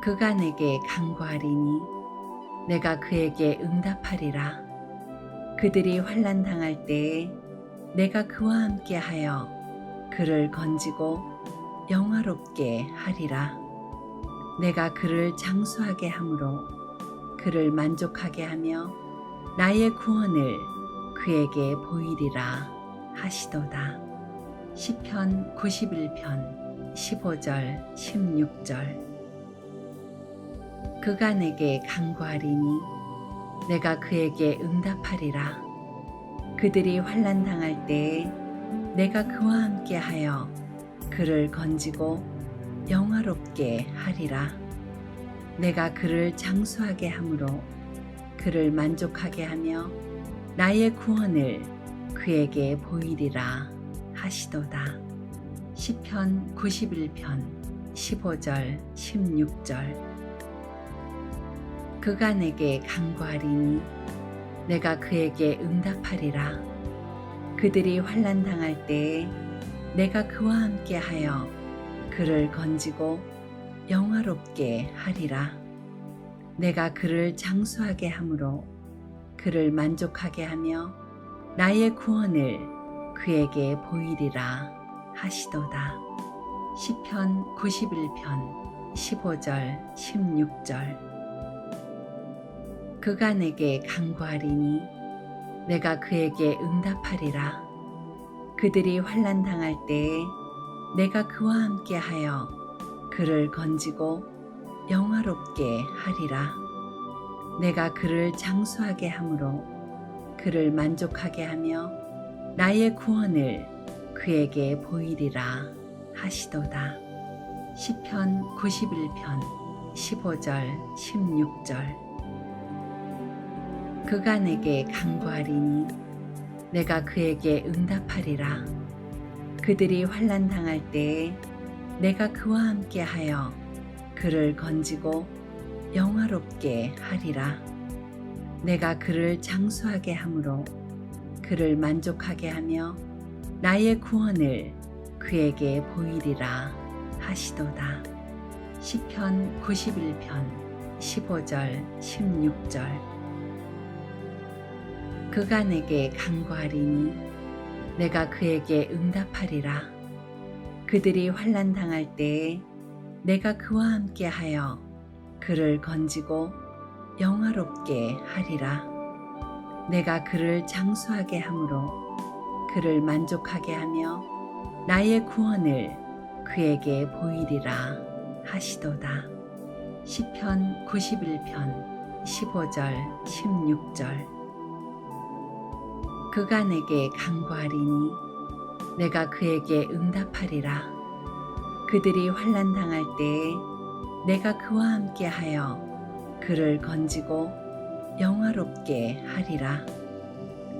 그가 내게 간구하리니 내가 그에게 응답하리라. 그들이 환난 당할 때에 내가 그와 함께하여 그를 건지고 영화롭게 하리라. 내가 그를 장수하게 함으로 그를 만족하게 하며 나의 구원을 그에게 보이리라 하시도다. 시편 91편 15절 16절 그가 내게 간구하리니 내가 그에게 응답하리라. 그들이 환난 당할 때에 내가 그와 함께하여 그를 건지고 영화롭게 하리라. 내가 그를 장수하게 함으로 그를 만족하게 하며 나의 구원을 그에게 보이리라 하시도다. 시편 91편 15절 16절 그가 내게 간구하리니 내가 그에게 응답하리라. 그들이 환난 당할 때에 내가 그와 함께하여 그를 건지고 영화롭게 하리라. 내가 그를 장수하게 함으로 그를 만족하게 하며 나의 구원을 그에게 보이리라 하시도다. 시편 91편 15절 16절 그가 내게 간구하리니 내가 그에게 응답하리라. 그들이 환난 당할 때에 내가 그와 함께하여 그를 건지고 영화롭게 하리라. 내가 그를 장수하게 함으로 그를 만족하게 하며 나의 구원을 그에게 보이리라 하시도다. 시편 91편 15절 16절 그가 내게 간구하리니 내가 그에게 응답하리라. 그들이 환난 당할 때에 내가 그와 함께하여 그를 건지고 영화롭게 하리라. 내가 그를 장수하게 함으로 그를 만족하게 하며 나의 구원을 그에게 보이리라 하시도다. 시편 91편 15절 16절 그가 내게 간구하리니 내가 그에게 응답하리라. 그들이 환난 당할 때에 내가 그와 함께하여 그를 건지고 영화롭게 하리라. 내가 그를 장수하게 함으로 그를 만족하게 하며 나의 구원을 그에게 보이리라 하시도다. 시편 91편 15절 16절 그가 내게 간구하리니 내가 그에게 응답하리라. 그들이 환난 당할 때에 내가 그와 함께하여 그를 건지고 영화롭게 하리라.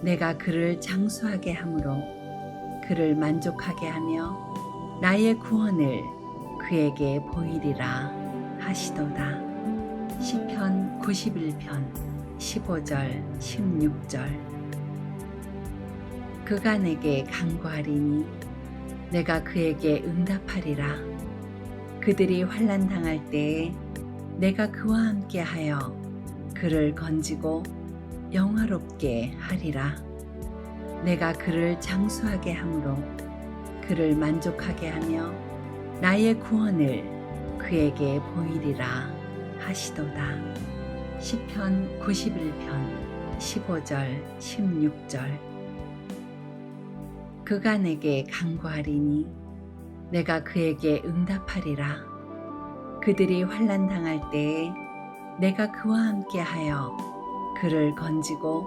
내가 그를 장수하게 함으로 그를 만족하게 하며 나의 구원을 그에게 보이리라 하시도다. 시편 91편 15절 16절 그가 내게 간구하리니 내가 그에게 응답하리라. 그들이 환난 당할 때에 내가 그와 함께하여 그를 건지고 영화롭게 하리라. 내가 그를 장수하게 함으로 그를 만족하게 하며 나의 구원을 그에게 보이리라 하시도다. 시편 91편 15절 16절 그가 내게 간구하리니 내가 그에게 응답하리라. 그들이 환난 당할 때에 내가 그와 함께하여 그를 건지고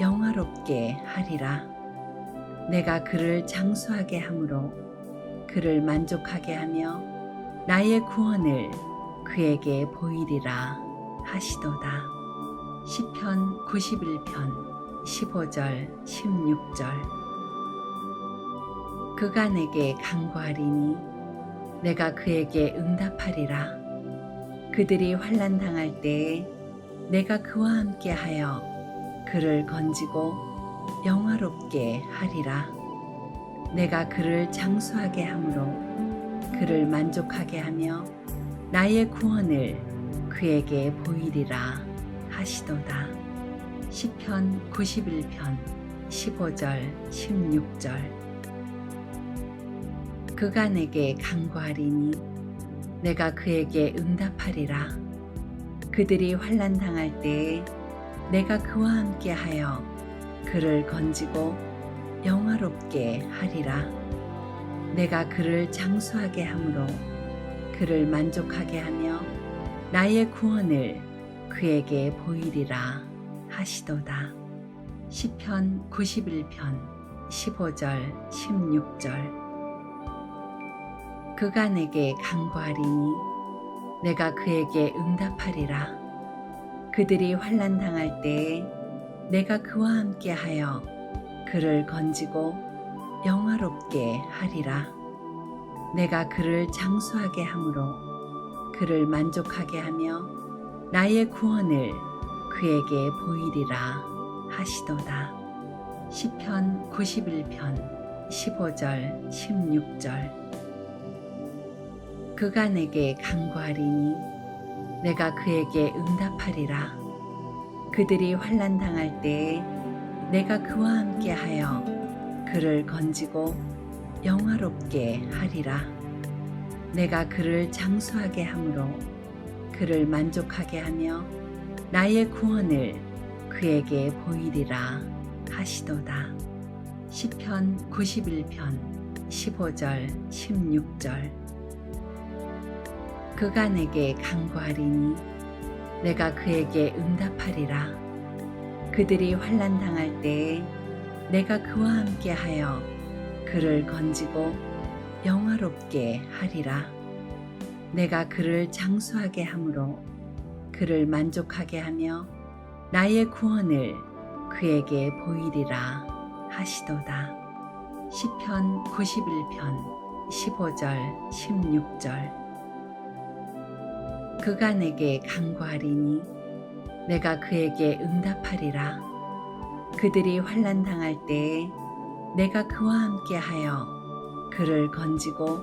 영화롭게 하리라. 내가 그를 장수하게 함으로 그를 만족하게 하며 나의 구원을 그에게 보이리라 하시도다. 시편 91편 15절 16절 그가 내게 간구하리니 내가 그에게 응답하리라. 그들이 환난 당할 때에 내가 그와 함께하여 그를 건지고 영화롭게 하리라. 내가 그를 장수하게 함으로 그를 만족하게 하며 나의 구원을 그에게 보이리라 하시도다. 시편 91편 15절 16절 그가 내게 간구하리니 내가 그에게 응답하리라. 그들이 환난 당할 때에 내가 그와 함께하여 그를 건지고 영화롭게 하리라. 내가 그를 장수하게 함으로 그를 만족하게 하며 나의 구원을 그에게 보이리라 하시도다. 시편 91편 15절 16절 그가 내게 간구하리니 내가 그에게 응답하리라. 그들이 환난 당할 때에 내가 그와 함께하여 그를 건지고 영화롭게 하리라. 내가 그를 장수하게 함으로 그를 만족하게 하며 나의 구원을 그에게 보이리라 하시도다. 시편 91편 15절 16절 그가 내게 간구하리니 내가 그에게 응답하리라. 그들이 환난 당할 때에 내가 그와 함께하여 그를 건지고 영화롭게 하리라. 내가 그를 장수하게 함으로 그를 만족하게 하며 나의 구원을 그에게 보이리라 하시도다. 시편 91편 15절 16절 그가 내게 간구하리니 내가 그에게 응답하리라. 그들이 환난 당할 때에 내가 그와 함께하여 그를 건지고 영화롭게 하리라. 내가 그를 장수하게 함으로 그를 만족하게 하며 나의 구원을 그에게 보이리라 하시도다. 시편 91편 15절 16절 그가 내게 간구하리니 내가 그에게 응답하리라. 그들이 환난 당할 때에 내가 그와 함께하여 그를 건지고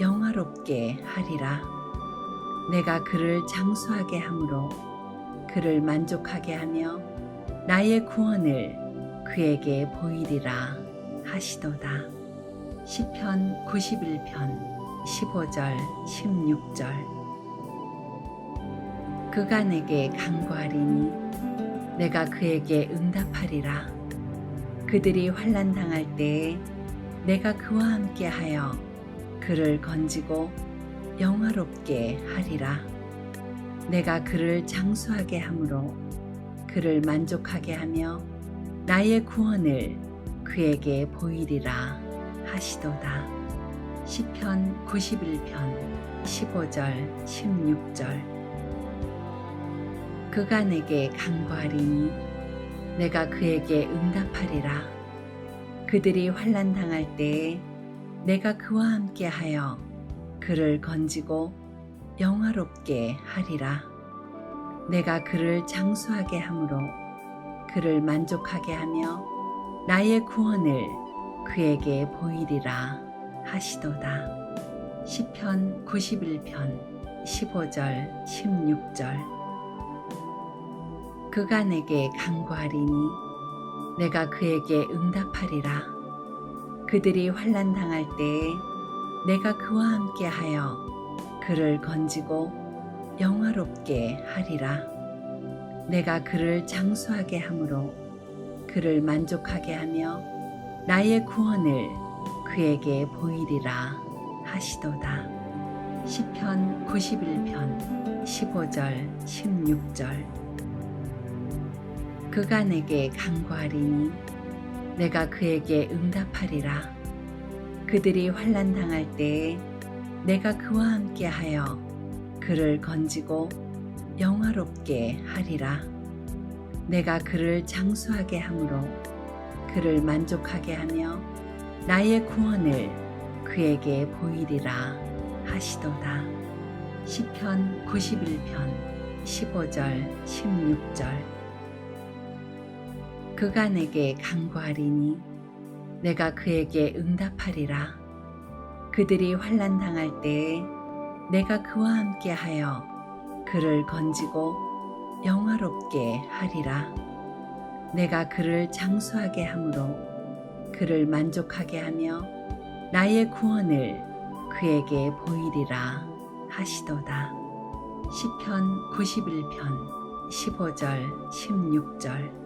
영화롭게 하리라. 내가 그를 장수하게 함으로 그를 만족하게 하며 나의 구원을 그에게 보이리라 하시도다. 시편 91편 15절 16절 그가 내게 간구하리니 내가 그에게 응답하리라. 그들이 환난 당할 때에 내가 그와 함께하여 그를 건지고 영화롭게 하리라. 내가 그를 장수하게 함으로 그를 만족하게 하며 나의 구원을 그에게 보이리라 하시도다. 시편 91편 15절 16절 그가 내게 간구하리니 내가 그에게 응답하리라. 그들이 환난 당할 때에 내가 그와 함께하여 그를 건지고 영화롭게 하리라. 내가 그를 장수하게 함으로 그를 만족하게 하며 나의 구원을 그에게 보이리라 하시도다. 시편 91편 15절 16절 그가 내게 간구하리니 내가 그에게 응답하리라. 그들이 환난 당할 때에 내가 그와 함께하여 그를 건지고 영화롭게 하리라. 내가 그를 장수하게 함으로 그를 만족하게 하며 나의 구원을 그에게 보이리라 하시도다. 시편 91편 15절 16절 그가 내게 간구하리니 내가 그에게 응답하리라. 그들이 환난 당할 때에 내가 그와 함께하여 그를 건지고 영화롭게 하리라. 내가 그를 장수하게 함으로 그를 만족하게 하며 나의 구원을 그에게 보이리라 하시도다. 시편 91편 15절 16절 그가 내게 간구하리니 내가 그에게 응답하리라. 그들이 환난 당할 때에 내가 그와 함께하여 그를 건지고 영화롭게 하리라. 내가 그를 장수하게 함으로 그를 만족하게 하며 나의 구원을 그에게 보이리라 하시도다. 시편 91편 15절 16절